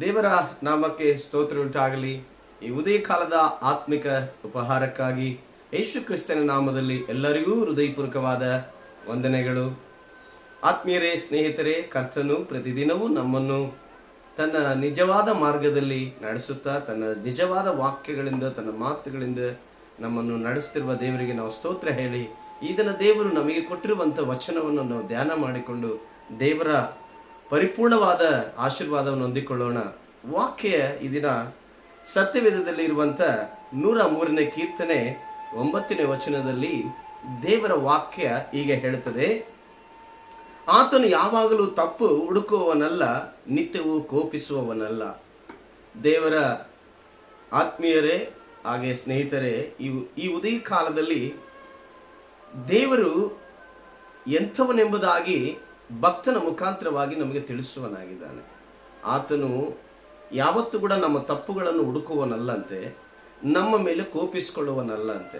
ದೇವರ ನಾಮಕ್ಕೆ ಸ್ತೋತ್ರ ಉಂಟಾಗಲಿ ಈ ಉದಯ ಕಾಲದ ಆತ್ಮಿಕ ಉಪಹಾರಕ್ಕಾಗಿ ಯೇಸು ಕ್ರಿಸ್ತನ ನಾಮದಲ್ಲಿ ಎಲ್ಲರಿಗೂ ಹೃದಯಪೂರ್ವಕವಾದ ವಂದನೆಗಳು. ಆತ್ಮೀಯರೇ, ಸ್ನೇಹಿತರೇ, ಕರ್ತನು ಪ್ರತಿದಿನವೂ ನಮ್ಮನ್ನು ತನ್ನ ನಿಜವಾದ ಮಾರ್ಗದಲ್ಲಿ ನಡೆಸುತ್ತಾ, ತನ್ನ ನಿಜವಾದ ವಾಕ್ಯಗಳಿಂದ, ತನ್ನ ಮಾತುಗಳಿಂದ ನಮ್ಮನ್ನು ನಡೆಸುತ್ತಿರುವ ದೇವರಿಗೆ ನಾವು ಸ್ತೋತ್ರ ಹೇಳಿ, ಈ ದಿನ ದೇವರು ನಮಗೆ ಕೊಟ್ಟಿರುವಂಥ ವಚನವನ್ನು ನಾವು ಧ್ಯಾನ ಮಾಡಿಕೊಂಡು ದೇವರ ಪರಿಪೂರ್ಣವಾದ ಆಶೀರ್ವಾದವನ್ನು ಹೊಂದಿಕೊಳ್ಳೋಣ. ವಾಕ್ಯ ಈ ದಿನ ಸತ್ಯವೇದದಲ್ಲಿ ಇರುವಂಥ ನೂರ ಮೂರನೇ ಕೀರ್ತನೆ ಒಂಬತ್ತನೇ ವಚನದಲ್ಲಿ ದೇವರ ವಾಕ್ಯ ಹೀಗೆ ಹೇಳುತ್ತದೆ. ಆತನು ಯಾವಾಗಲೂ ತಪ್ಪು ಹುಡುಕುವವನಲ್ಲ, ನಿತ್ಯವೂ ಕೋಪಿಸುವವನಲ್ಲ. ದೇವರ ಆತ್ಮೀಯರೇ, ಹಾಗೆ ಸ್ನೇಹಿತರೇ, ಈ ಈ ಉದಯ ಕಾಲದಲ್ಲಿ ದೇವರು ಎಂಥವನೆಂಬುದಾಗಿ ಭಕ್ತನ ಮುಖಾಂತರವಾಗಿ ನಮಗೆ ತಿಳಿಸುವನಾಗಿದ್ದಾನೆ. ಆತನು ಯಾವತ್ತೂ ಕೂಡ ನಮ್ಮ ತಪ್ಪುಗಳನ್ನು ಹುಡುಕುವನಲ್ಲಂತೆ, ನಮ್ಮ ಮೇಲೆ ಕೋಪಿಸಿಕೊಳ್ಳುವನಲ್ಲಂತೆ.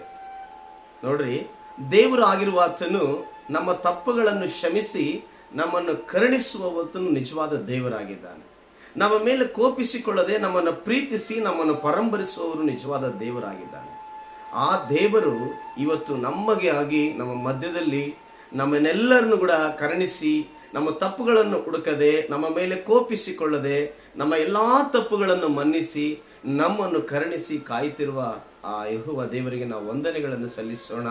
ನೋಡ್ರಿ, ದೇವರು ಆಗಿರುವ ಆತನು ನಮ್ಮ ತಪ್ಪುಗಳನ್ನು ಕ್ಷಮಿಸಿ ನಮ್ಮನ್ನು ಕರುಣಿಸುವವತನು ನಿಜವಾದ ದೇವರಾಗಿದ್ದಾನೆ. ನಮ್ಮ ಮೇಲೆ ಕೋಪಿಸಿಕೊಳ್ಳದೆ ನಮ್ಮನ್ನು ಪ್ರೀತಿಸಿ ನಮ್ಮನ್ನು ಪರಂಬರಿಸುವವರು ನಿಜವಾದ ದೇವರಾಗಿದ್ದಾನೆ. ಆ ದೇವರು ಇವತ್ತು ನಮಗೆ ಆಗಿ ನಮ್ಮ ಮಧ್ಯದಲ್ಲಿ ನಮ್ಮನ್ನೆಲ್ಲರನ್ನು ಕೂಡ ಕರುಣಿಸಿ, ನಮ್ಮ ತಪ್ಪುಗಳನ್ನು ಹುಡುಕದೆ, ನಮ್ಮ ಮೇಲೆ ಕೋಪಿಸಿಕೊಳ್ಳದೆ, ನಮ್ಮ ಎಲ್ಲ ತಪ್ಪುಗಳನ್ನು ಮನ್ನಿಸಿ, ನಮ್ಮನ್ನು ಕರುಣಿಸಿ ಕಾಯ್ತಿರುವ ಆ ಯಹುವ ದೇವರಿಗೆ ನಾವು ವಂದನೆಗಳನ್ನು ಸಲ್ಲಿಸೋಣ.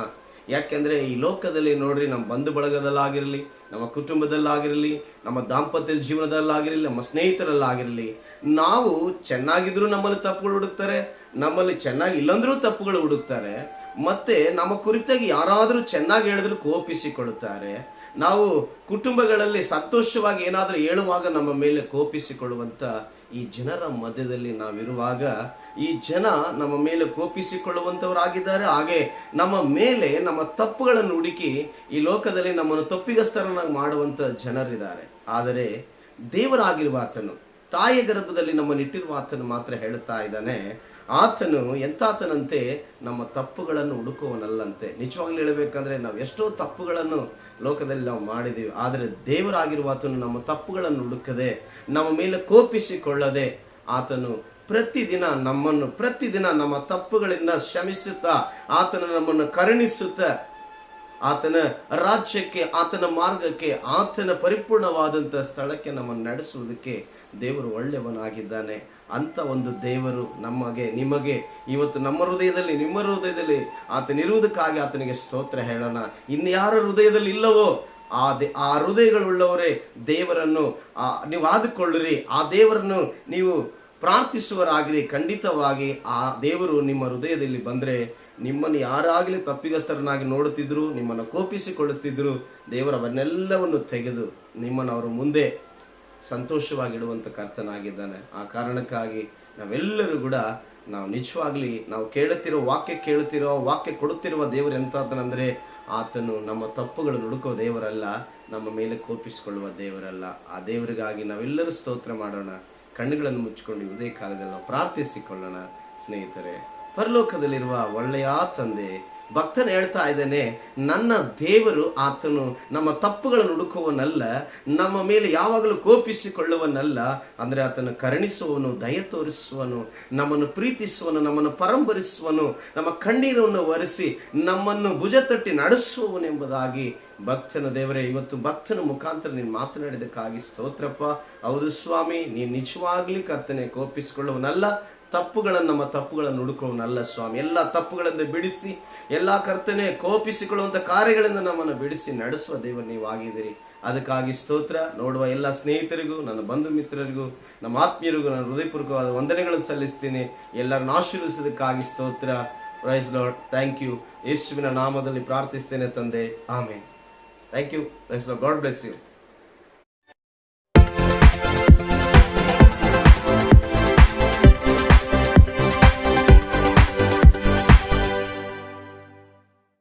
ಯಾಕೆಂದ್ರೆ ಈ ಲೋಕದಲ್ಲಿ ನೋಡ್ರಿ, ನಮ್ಮ ಬಂಧು ಬಳಗದಲ್ಲಾಗಿರಲಿ ನಮ್ಮ ಕುಟುಂಬದಲ್ಲಾಗಿರಲಿ, ನಮ್ಮ ದಾಂಪತ್ಯ ಜೀವನದಲ್ಲಾಗಿರಲಿ, ನಮ್ಮ ಸ್ನೇಹಿತರಲ್ಲಾಗಿರಲಿ, ನಾವು ಚೆನ್ನಾಗಿದ್ರು ನಮ್ಮಲ್ಲಿ ತಪ್ಪುಗಳು ಹುಡುಕ್ತಾರೆ, ನಮ್ಮಲ್ಲಿ ಚೆನ್ನಾಗಿ ಇಲ್ಲಂದ್ರೂ ತಪ್ಪುಗಳು ಹುಡುಕ್ತಾರೆ ಮತ್ತೆ ನಮ್ಮ ಕುರಿತಾಗಿ ಯಾರಾದರೂ ಚೆನ್ನಾಗಿ ಹೇಳಿದ್ರು ಕೋಪಿಸಿಕೊಳ್ಳುತ್ತಾರೆ. ನಾವು ಕುಟುಂಬಗಳಲ್ಲಿ ಸಂತೋಷವಾಗಿ ಏನಾದರೂ ಹೇಳುವಾಗ ನಮ್ಮ ಮೇಲೆ ಕೋಪಿಸಿಕೊಳ್ಳುವಂಥ ಈ ಜನರ ಮಧ್ಯದಲ್ಲಿ ನಾವಿರುವಾಗ ಈ ಜನ ನಮ್ಮ ಮೇಲೆ ಕೋಪಿಸಿಕೊಳ್ಳುವಂಥವರಾಗಿದ್ದಾರೆ ಹಾಗೆ ನಮ್ಮ ಮೇಲೆ ನಮ್ಮ ತಪ್ಪುಗಳನ್ನು ಹುಡುಕಿ ಈ ಲೋಕದಲ್ಲಿ ನಮ್ಮನ್ನು ತಪ್ಪಿಗಸ್ತರನ್ನಾಗಿ ಮಾಡುವಂಥ ಜನರಿದ್ದಾರೆ. ಆದರೆ ದೇವರಾಗಿರುವ ಆತನು ತಾಯಿಯ ಗರ್ಭದಲ್ಲಿ ನಮ್ಮ ನಿಟ್ಟಿರುವ ಆತನು ಮಾತ್ರ ಹೇಳುತ್ತಾ ಇದ್ದಾನೆ, ಆತನು ಎಂತಾತನಂತೆ ನಮ್ಮ ತಪ್ಪುಗಳನ್ನು ಹುಡುಕುವನಲ್ಲಂತೆ ನಿಜವಾಗ್ಲೂ ಹೇಳಬೇಕಂದ್ರೆ ನಾವು ಎಷ್ಟೋ ತಪ್ಪುಗಳನ್ನು ಲೋಕದಲ್ಲಿ ನಾವು ಮಾಡಿದ್ದೀವಿ ಆದರೆ ದೇವರಾಗಿರುವ ಆತನು ನಮ್ಮ ತಪ್ಪುಗಳನ್ನು ಹುಡುಕದೆ, ನಮ್ಮ ಮೇಲೆ ಕೋಪಿಸಿಕೊಳ್ಳದೆ ಆತನು ಪ್ರತಿದಿನ ನಮ್ಮನ್ನು, ಪ್ರತಿದಿನ ನಮ್ಮ ತಪ್ಪುಗಳಿಂದ ಶ್ರಮಿಸುತ್ತಾ, ಆತನು ನಮ್ಮನ್ನು ಕರುಣಿಸುತ್ತಾ ಆತನ ರಾಜ್ಯಕ್ಕೆ, ಆತನ ಮಾರ್ಗಕ್ಕೆ, ಆತನ ಪರಿಪೂರ್ಣವಾದಂಥ ಸ್ಥಳಕ್ಕೆ ನಮ್ಮನ್ನು ನಡೆಸುವುದಕ್ಕೆ ದೇವರು ಒಳ್ಳೆಯವನಾಗಿದ್ದಾನೆ. ಅಂತ ಒಂದು ದೇವರು ನಮಗೆ, ನಿಮಗೆ, ಇವತ್ತು ನಮ್ಮ ಹೃದಯದಲ್ಲಿ, ನಿಮ್ಮ ಹೃದಯದಲ್ಲಿ ಆತನಿರುವುದಕ್ಕಾಗಿ ಆತನಿಗೆ ಸ್ತೋತ್ರ ಹೇಳೋಣ. ಇನ್ಯಾರ ಹೃದಯದಲ್ಲಿ ಇಲ್ಲವೋ, ಆ ದೇ, ಆ ಹೃದಯಗಳುಳ್ಳವರೇ ದೇವರನ್ನು ನೀವು ಆದುಕೊಳ್ಳಿರಿ. ಆ ದೇವರನ್ನು ನೀವು ಪ್ರಾರ್ಥಿಸುವರಾಗಿರಿ ಖಂಡಿತವಾಗಿ ಆ ದೇವರು ನಿಮ್ಮ ಹೃದಯದಲ್ಲಿ ಬಂದರೆ ನಿಮ್ಮನ್ನು ಯಾರಾಗಲಿ ತಪ್ಪಿಗಸ್ತರನ್ನಾಗಿ ನೋಡುತ್ತಿದ್ದರು ನಿಮ್ಮನ್ನು ಕೋಪಿಸಿಕೊಳ್ಳುತ್ತಿದ್ದರು ದೇವರು ಅವನ್ನೆಲ್ಲವನ್ನು ತೆಗೆದು ನಿಮ್ಮನ್ನು ಅವರ ಮುಂದೆ ಸಂತೋಷವಾಗಿಡುವಂಥ ಕರ್ತನಾಗಿದ್ದಾನೆ. ಆ ಕಾರಣಕ್ಕಾಗಿ ನಾವೆಲ್ಲರೂ ಕೂಡ ನಾವು ನಿಜವಾಗ್ಲಿ ನಾವು ಕೇಳುತ್ತಿರೋ ವಾಕ್ಯ ಕೇಳುತ್ತಿರೋ, ವಾಕ್ಯ ಕೊಡುತ್ತಿರುವ ದೇವರು ಎಂತಾದನಂದರೆ ಆತನು ನಮ್ಮ ತಪ್ಪುಗಳು ಹುಡುಕೋ ದೇವರಲ್ಲ, ನಮ್ಮ ಮೇಲೆ ಕೋಪಿಸಿಕೊಳ್ಳುವ ದೇವರಲ್ಲ. ಆ ದೇವರಿಗಾಗಿ ನಾವೆಲ್ಲರೂ ಸ್ತೋತ್ರ ಮಾಡೋಣ. ಕಣ್ಣುಗಳನ್ನು ಮುಚ್ಚಿಕೊಂಡು ಇದೇ ಕಾಲದಲ್ಲಿ ನಾವು ಪ್ರಾರ್ಥಿಸಿಕೊಳ್ಳೋಣ ಸ್ನೇಹಿತರೆ ಪರಲೋಕದಲ್ಲಿರುವ ಒಳ್ಳೆಯ ತಂದೆ ಭಕ್ತನು ಹೇಳ್ತಾ ಇದ್ದಾನೆ, ನನ್ನ ದೇವರು ಆತನು ನಮ್ಮ ತಪ್ಪುಗಳನ್ನು ಹುಡುಕುವನಲ್ಲ, ನಮ್ಮ ಮೇಲೆ ಯಾವಾಗಲೂ ಕೋಪಿಸಿಕೊಳ್ಳುವನಲ್ಲ, ಅಂದರೆ ಆತನು ಕರುಣಿಸುವನು, ದಯ ತೋರಿಸುವನು, ನಮ್ಮನ್ನು ಪ್ರೀತಿಸುವನು, ನಮ್ಮನ್ನು ಪರಂಬರಿಸುವನು ನಮ್ಮ ಕಣ್ಣೀರನ್ನು ಒರೆಸಿ ನಮ್ಮನ್ನು ಭುಜ ತಟ್ಟಿ ನಡೆಸುವವನೆಂಬುದಾಗಿ ಭಕ್ತನ ದೇವರೇ, ಇವತ್ತು ಭಕ್ತನ ಮುಖಾಂತರ ನೀನು ಮಾತನಾಡಿದಕ್ಕಾಗಿ ಸ್ತೋತ್ರಪ್ಪ. ಹೌದು ಸ್ವಾಮಿ, ನೀನು ನಿಜವಾಗ್ಲಿ ಕರ್ತನೆ, ಕೋಪಿಸಿಕೊಳ್ಳುವನಲ್ಲ ತಪ್ಪುಗಳನ್ನು ನಮ್ಮ ತಪ್ಪುಗಳನ್ನು ಹುಡುಕುವನಲ್ಲ ಸ್ವಾಮಿ. ಎಲ್ಲ ತಪ್ಪುಗಳಿಂದ ಬಿಡಿಸಿ, ಎಲ್ಲ ಕರ್ತನೆ ಕೋಪಿಸಿಕೊಳ್ಳುವಂಥ ಕಾರ್ಯಗಳಿಂದ ನಮ್ಮನ್ನು ಬಿಡಿಸಿ ನಡೆಸುವ ದೇವರು ನೀವು ಆಗಿದ್ದೀರಿ. ಅದಕ್ಕಾಗಿ ಸ್ತೋತ್ರ. ನೋಡುವ ಎಲ್ಲ ಸ್ನೇಹಿತರಿಗೂ, ನನ್ನ ಬಂಧು ಮಿತ್ರರಿಗೂ, ನಮ್ಮ ಆತ್ಮೀಯರಿಗೂ ನಾನು ಹೃದಯಪೂರ್ವಕವಾದ ವಂದನೆಗಳನ್ನು ಸಲ್ಲಿಸ್ತೀನಿ. ಎಲ್ಲರನ್ನು ಆಶೀರ್ವಿಸೋದಕ್ಕಾಗಿ ಸ್ತೋತ್ರ. ರೈಸ್ ಲಾರ್ಡ್ ಥ್ಯಾಂಕ್ ಯು ಯೇಸುವಿನ ನಾಮದಲ್ಲಿ ಪ್ರಾರ್ಥಿಸ್ತೇನೆ ತಂದೆ. ಆಮೇಲೆ thank you praise God bless you